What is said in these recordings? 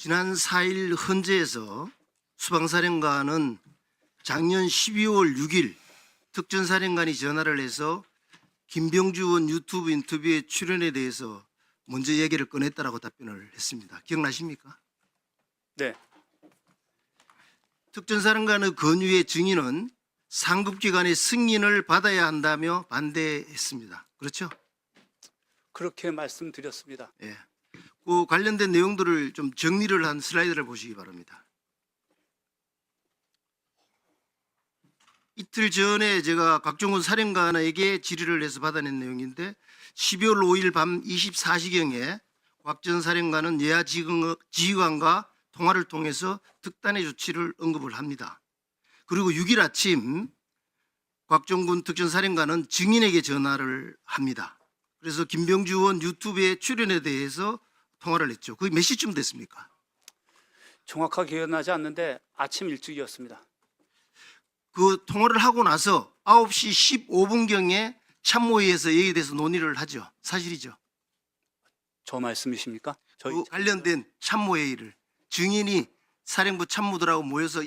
지난 4일 헌재에서 수방사령관은 작년 12월 6일 특전사령관이 전화를 해서 김병주 의원 유튜브 인터뷰에 출연에 대해서 먼저 얘기를 꺼냈다라고 답변을 했습니다. 기억나십니까? 네, 특전사령관의 건유의 증인은 상급기관의 승인을 받아야 한다며 반대했습니다. 그렇죠? 그렇게 말씀드렸습니다. 예. 그 관련된 내용들을 좀 정리를 한 슬라이드를 보시기 바랍니다. 이틀 전에 제가 각종원 사령관에게 질의를 해서 받아낸 내용인데 12월 5일 밤 24시경에 곽전 사령관은 예하 지휘관- 지휘관과 통화를 통해서 특단의 조치를 언급을 합니다. 그리고 6일 아침 곽종군 특전사령관은 증인에게 전화를 합니다. 그래서 김병주 의원 유튜브에 출연에 대해서 통화를 했죠. 그게 몇 시쯤 됐습니까? 정확하게 기억나지 않는데 아침 일찍이었습니다. 그 통화를 하고 나서 9시 15분경에 참모회에서 여기에 대해서 논의를 하죠. 사실이죠. 저 말씀이십니까? 저희 그 관련된 참모회의를 증인이 사령부 참모들하고 모여서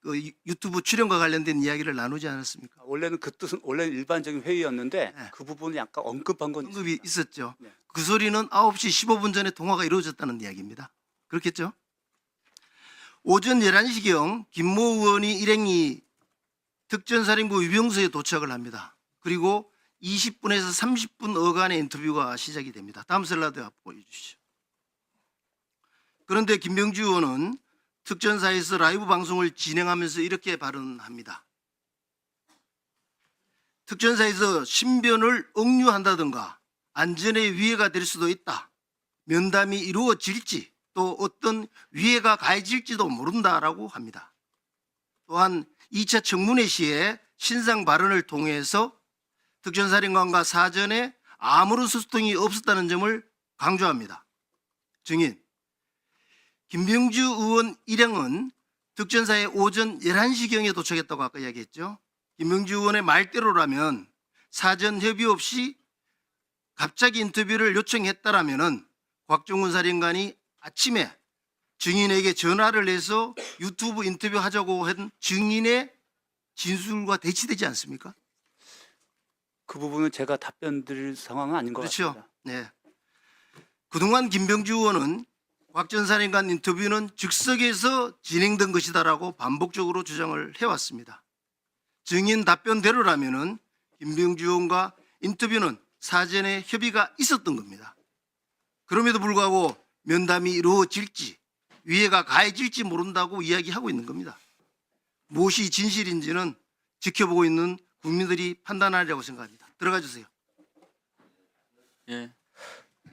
그 유- 유튜브 출연과 관련된 이야기를 나누지 않았습니까? 원래는 그 뜻은 원래 는 일반적인 회의였는데 네. 그 부분을 약간 언급한 건 언급이 있습니다. 있었죠. 네. 그 소리는 9시 15분 전에 통화가 이루어졌다는 이야기입니다. 그렇겠죠? 오전 11시경 김모 의원이 일행이 특전사령부 위병소에 도착을 합니다. 그리고 20분에서 30분 어간의 인터뷰가 시작이 됩니다. 다음 슬라이드 보여주시죠. 그런데 김병주 의원은 특전사에서 라이브 방송을 진행하면서 이렇게 발언합니다. 특전사에서 신변을 억류한다든가 안전에 위해가 될 수도 있다. 면담이 이루어질지 또 어떤 위해가 가해질지도 모른다라고 합니다. 또한 2차 청문회 시에 신상 발언을 통해서 특전사령관과 사전에 아무런 소통이 없었다는 점을 강조합니다. 증인 김병주 의원 일행은 특전사에 오전 11시경에 도착했다고 아까 이야기했죠. 김병주 의원의 말대로라면 사전 협의 없이 갑자기 인터뷰를 요청했다라면은 곽종훈 사령관이 아침에 증인에게 전화를 해서 유튜브 인터뷰 하자고 한 증인의 진술과 대치되지 않습니까? 그 부분은 제가 답변 드릴 상황은 아닌 것 그렇죠. 같습니다. 네. 그동안 김병주 의원은 곽 전 사령관 인터뷰는 즉석에서 진행된 것이다라고 반복적으로 주장을 해왔습니다. 증인 답변대로라면은 김병주 의원과 인터뷰는 사전에 협의가 있었던 겁니다. 그럼에도 불구하고 면담이 이루어질지 위해가 가해질지 모른다고 이야기하고 있는 겁니다. 무엇이 진실인지는 지켜보고 있는 국민들이 판단하리라고 생각합니다. 들어가 주세요. 예.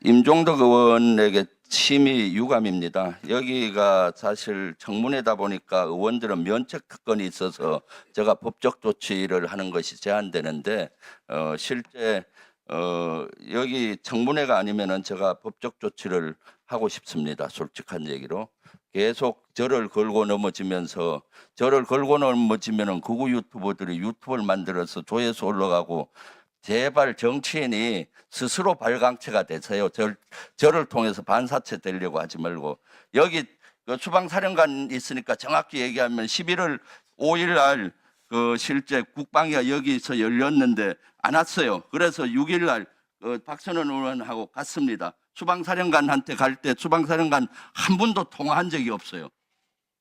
임종덕 의원에게 심의 유감입니다. 여기가 사실 청문회다 보니까 의원들은 면책 특권이 있어서 제가 법적 조치를 하는 것이 제한되는데 어, 실제 어, 여기 청문회가 아니면은 제가 법적 조치를 하고 싶습니다. 솔직한 얘기로 계속 저를 걸고 넘어지면서 저를 걸고 넘어지면은 극우 유튜버들이 유튜브를 만들어서 조회수 올라가고 제발 정치인이 스스로 발광체가 되세요. 절, 저를 통해서 반사체 되려고 하지 말고 여기 그 수방사령관 있으니까 정확히 얘기하면 11월 5일 날 그 실제 국방위가 여기서 열렸는데 안 왔어요. 그래서 6일 날 그 박선원 의원하고 갔습니다. 수방사령관한테 갈 때 수방사령관 한 분도 통화한 적이 없어요.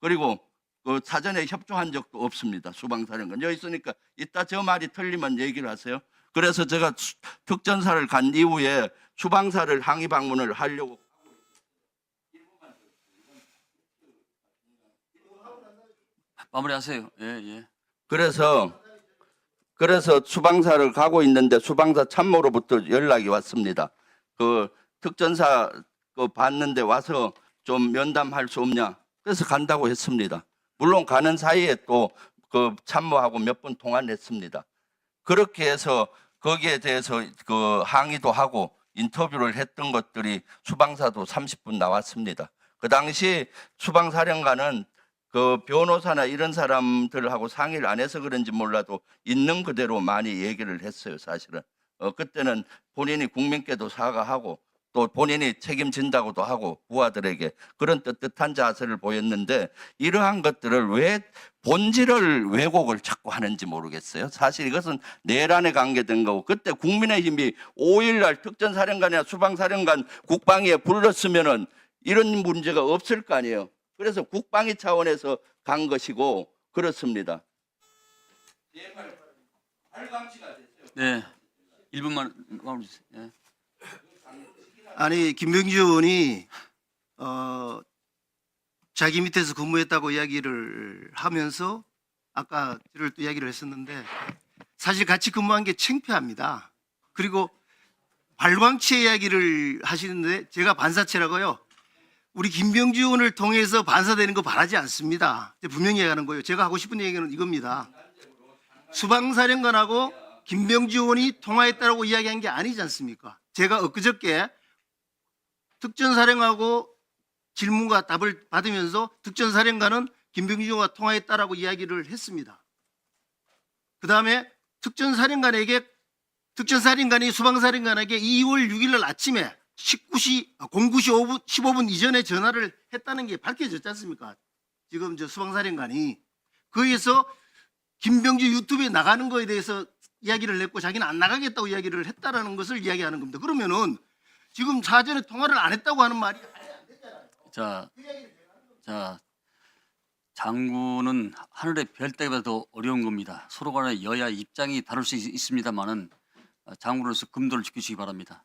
그리고 그 사전에 협조한 적도 없습니다. 수방사령관 여기 있으니까 이따 저 말이 틀리면 얘기를 하세요. 그래서 제가 수- 특전사를 간 이후에 수방사를 항의 방문을 하려고 마무리하세요. 예, 예. 그래서 그래서 수방사를 가고 있는데 수방사 참모로부터 연락이 왔습니다. 그 특전사 그 봤는데 와서 좀 면담할 수 없냐? 그래서 간다고 했습니다. 물론 가는 사이에 또 그 참모하고 몇 번 통화를 했습니다. 그렇게 해서 거기에 대해서 그 항의도 하고 인터뷰를 했던 것들이 수방사도 30분 나왔습니다. 그 당시 수방사령관은 그 변호사나 이런 사람들하고 상의를 안 해서 그런지 몰라도 있는 그대로 많이 얘기를 했어요, 사실은. 어, 그때는 본인이 국민께도 사과하고 또 본인이 책임진다고도 하고 부하들에게 그런 떳떳한 자세를 보였는데 이러한 것들을 왜 본질을 왜곡을 자꾸 하는지 모르겠어요. 사실 이것은 내란에 관계된 거고 그때 국민의힘이 5일날 특전사령관이나 수방사령관 국방위에 불렀으면은 이런 문제가 없을 거 아니에요. 그래서 국방위 차원에서 간 것이고 그렇습니다. 네. 1분만 마무리 주세요. 예. 아니 김병주 의원이 어, 자기 밑에서 근무했다고 이야기를 하면서 아까 저를 또 이야기를 했었는데 사실 같이 근무한 게 창피합니다. 그리고 발광체 이야기를 하시는데 제가 반사체라고요. 우리 김병주 의원을 통해서 반사되는 거 바라지 않습니다. 분명히 얘기하는 거예요. 제가 하고 싶은 얘기는 이겁니다. 수방사령관하고 김병주 의원이 통화했다라고 이야기한 게 아니지 않습니까? 제가 엊그저께 특전사령하고 질문과 답을 받으면서 특전사령관은 김병주 의원과 통화했다라고 이야기를 했습니다. 그 다음에 특전사령관에게 특전사령관이 수방사령관에게 2월 6일 날 아침에 19시, 09시 5분, 15분 이전에 전화를 했다는 게 밝혀졌지 않습니까? 지금 저 수방사령관이. 거기에서 김병주 유튜브에 나가는 거에 대해서 이야기를 했고 자기는 안 나가겠다고 이야기를 했다라는 것을 이야기하는 겁니다. 그러면은 지금 사전에 통화를 안 했다고 하는 말이 자, 자, 장군은 하늘의 별 따기보다 더 어려운 겁니다. 서로 간의 여야 입장이 다를 수 있, 있습니다만은 장군으로서 금도를 지키시기 바랍니다.